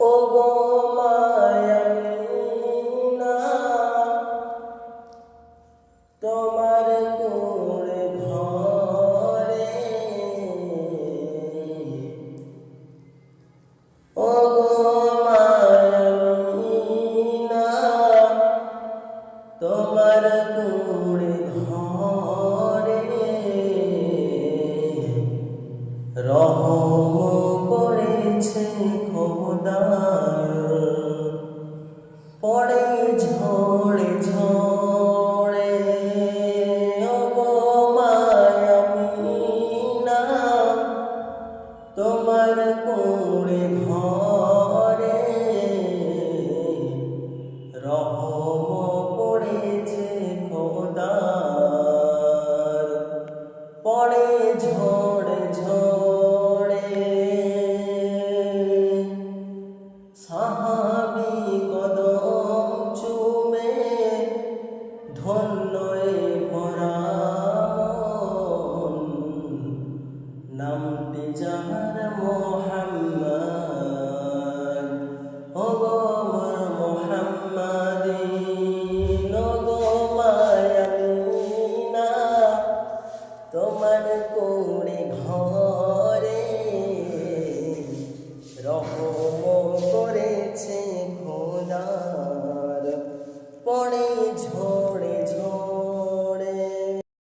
ও গো মায়ামিনা কোড়ে ভরে। ও গো তোমার কোড়ে ভরে। রহম করেছে খোদা ঝড়ে ঝড়ে অবমায়ামিনা তোমার কোড়ে ঘরে রহম পড়েছে খোদার। পড়ে ঝড়ে ঝড়ে সাহা নাম জানার মোহাম্মদ ও আমার মোহাম্মদি নগো মায়ামিনা তোমার কোড়ে ঘরে রহো